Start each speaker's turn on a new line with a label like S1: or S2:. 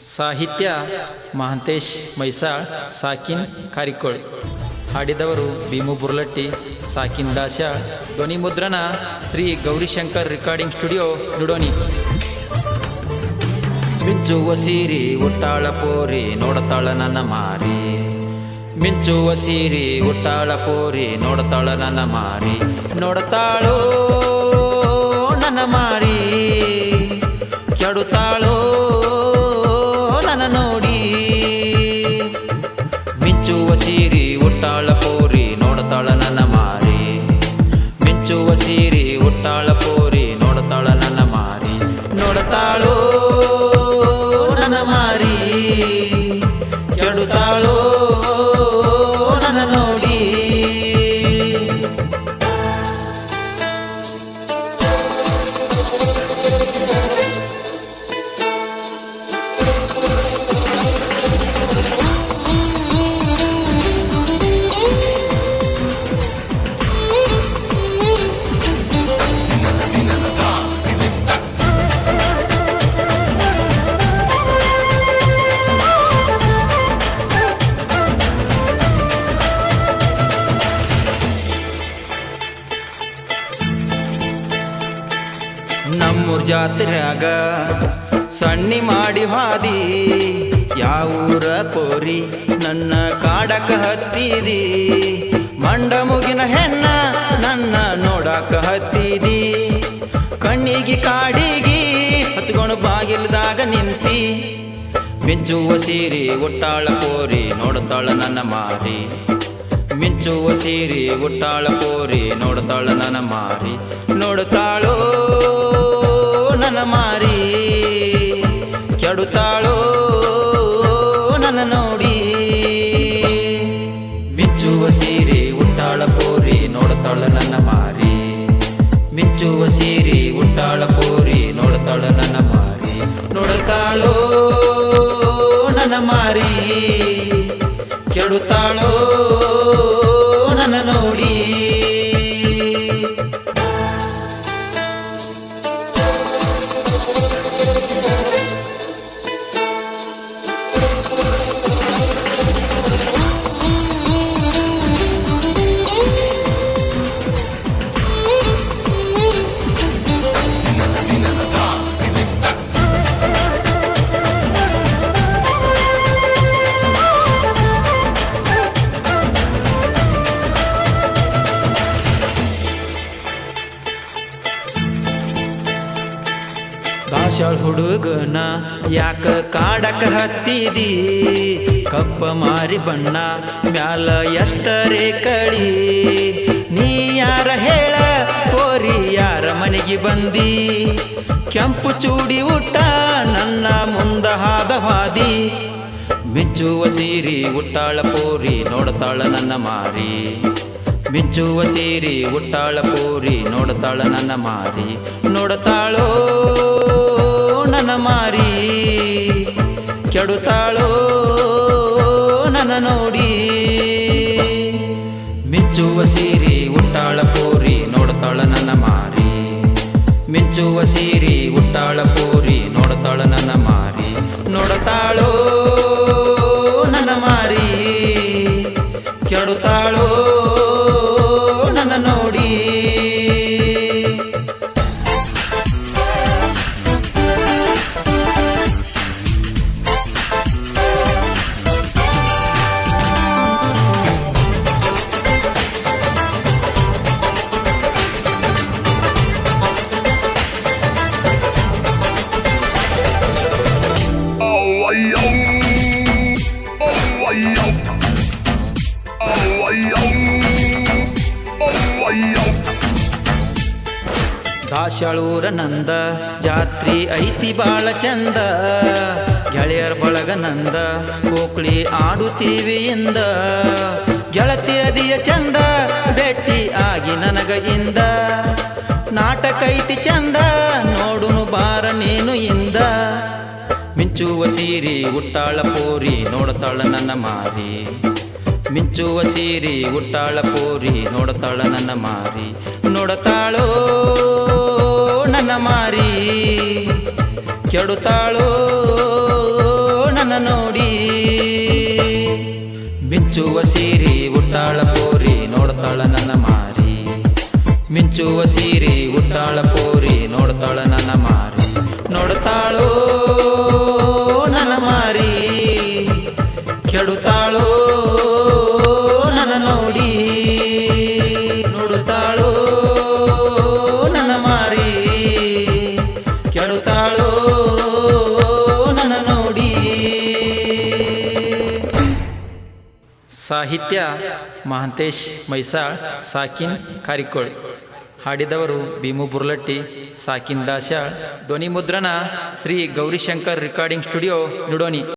S1: ಸಾಹಿತ್ಯ ಮಹಂತೇಶ್ ಮೈಸಾಳ್ ಸಾಕಿನ್ ಕಾರಿಕೋಳ್. ಹಾಡಿದವರು ಭೀಮು ಬುರ್ಲಟ್ಟಿ, ಸಾಕಿನ್ ದಾಸ್ಯಾಳ್ ಧ್ವನಿ ಮುದ್ರಣ ಶ್ರೀ ಗೌರಿಶಂಕರ್ ರೆಕಾರ್ಡಿಂಗ್ ಸ್ಟುಡಿಯೋ ನುಡೋನಿ. ಮಿಂಚುವ ಸೀರಿ ಉಟ್ಟಾಳ ಪೋರಿ, ನೋಡತಾಳ ನನ್ನ ಮಾರಿ. ಮಿಂಚುವ ಸೀರಿ ಉಟ್ಟಾಳ ಪೋರಿ, ನೋಡತಾಳ ನನ್ನ ಮಾರಿ. ನೋಡತಾಳೋ ಮಿಂಚುವ ಸೀರಿ ನಮ್ಮೂರ್ ಜಾತ್ರೆಗ ಸಣ್ಣಿ ಮಾಡಿ ಹಾದಿ ಯಾವೂರ ಪೋರಿ ನನ್ನ ಕಾಡಕ ಹತ್ತಿದಿ? ಮಂಡ ಮುಗಿನ ಹೆಣ್ಣ ನನ್ನ ನೋಡಾಕ ಹತ್ತಿದಿ? ಕಣ್ಣಿಗೆ ಕಾಡಿಗಿ ಹಚ್ಕೊಂಡು ಬಾಗಿಲ್ದಾಗ ನಿಂತಿ? ಮಿಂಚುವ ಸೀರಿ ಒಟ್ಟಾಳ ಕೋರಿ ನೋಡ್ತಾಳ ನನ್ನ ಮಾರಿ. ಮಿಂಚುವ ಸೀರಿ ಒಟ್ಟಾಳ ಕೋರಿ ನೋಡ್ತಾಳ ನನ್ನ ಮಾರಿ. ನೋಡ್ತಾಳೋ ನನ್ನ ಮಾರಿ ಕೆಡುತ್ತಾಳೋ ನನ್ನ ನೋಡಿ. ಮಿಚ್ಚುವ ಸೀರೆ ಉಟ್ಟಾಳ ಪೋರಿ ನೋಡ್ತಾಳ ನನ್ನ ಮಾರಿ. ಮಿಚ್ಚುವ ಸೀರೆ ಉಟ್ಟಾಳ ಪೋರಿ ನೋಡ್ತಾಳ ನನ್ನ ಮಾರಿ. ನೋಡ್ತಾಳೋ ನನ್ನ ಮಾರಿ. ಕೆಡುತ್ತಾಳೋ ದಾಶಾಳ್ ಹುಡುಗನ ಯಾಕ ಕಾಡಕ ಹತ್ತಿದಿ? ಕಪ್ಪ ಮಾರಿ ಬಣ್ಣ, ಮ್ಯಾಲ ಎಷ್ಟರೇ ಕಳಿ? ನೀ ಯಾರ ಹೇಳ? ಕೋರಿ ಯಾರ ಮನೆಗೆ ಬಂದಿ? ಕೆಂಪು ಚೂಡಿ ಊಟ ನನ್ನ ಮುಂದ ಹಾದವಾದಿ ಮಿಂಚುವ ಸೀರಿ ಉಟ್ಟಾಳ ಪೋರಿ, ನೋಡ್ತಾಳ ನನ್ನ ಮಾರಿ. ಮಿಂಚುವ ಸೀರಿ ಉಟ್ಟಾಳ ಪೋರಿ, ನೋಡ್ತಾಳ ನನ್ನ ಮಾರಿ. ನೋಡ್ತಾಳೋ? ಮಿಂಚುವ ಸೀರಿ, ಉಟ್ಟಾಳ ಪೂರಿ ನೋಡ್ತಾಳ ನನ್ನ ಮಾರಿ. ಮಿಂಚುವ ಸೀರಿ, ಉಟ್ಟಾಳ ಪೂರಿ ನೋಡ್ತಾಳ ನನ್ನ ಮಾರಿ. ನೋಡ್ತಾಳೋ ದಾಶಾಳೂರ ನಂದ, ಜಾತ್ರಿ ಐತಿ ಬಾಳ ಚಂದ. ಗೆಳೆಯರ ಬಳಗ ನಂದ, ಕೋಕ್ಳಿ ಆಡುತ್ತೀವಿ ಗೆಳತಿ ಅದಿಯ ಚಂದ, ಭೇಟಿ ಆಗಿ ನನಗ ಇಂದ. ನಾಟಕ ಐತಿ ಚಂದ, ನೋಡುನು ಬಾರ ನೀನು ಇಂದ. ಮಿಂಚುವ ಸೀರಿ, ಉಟ್ಟಾಳ ಪೋರಿ, ನೋಡತಾಳ ನನ್ನ ಮಾರಿ. ಮಿಂಚುವ ಸೀರಿ, ಉಟ್ಟಾಳ ಪೋರಿ, ನೋಡ್ತಾಳ ನನ್ನ ಮಾರಿ. ನೋಡತಾಳೋ ನನ್ನ ಮಾರಿ. ಕೆಡುತ್ತಾಳೋ ನೋಡಿ. ಮಿಂಚುವ ಸೀರಿ, ಉಟ್ಟಾಳ ಪೋರಿ, ನೋಡ್ತಾಳ ನನ್ನ ಮಾರಿ. ಮಿಂಚುವ ಸೀರಿ, ಉಟ್ಟಾಳ ಪೋರಿ, ನೋಡ್ತಾಳ ನನ್ನ ಮಾರಿ. ನೋಡ್ತಾಳೋ ಸಾಹಿತ್ಯ ಮಹಂತೇಶ್ ಮೈಸಾಳ್ ಸಾಕಿನ್ ಕಾರಿಕೋಳಿ. ಹಾಡಿದವರು ಭೀಮು ಬುರ್ಲಟ್ಟಿ, ಸಾಕಿನ್ ದಾಶಾಳ್ ಧ್ವನಿ ಮುದ್ರಣ ಶ್ರೀ ಗೌರಿಶಂಕರ್ ರೆಕಾರ್ಡಿಂಗ್ ಸ್ಟುಡಿಯೋ ನುಡೋನಿ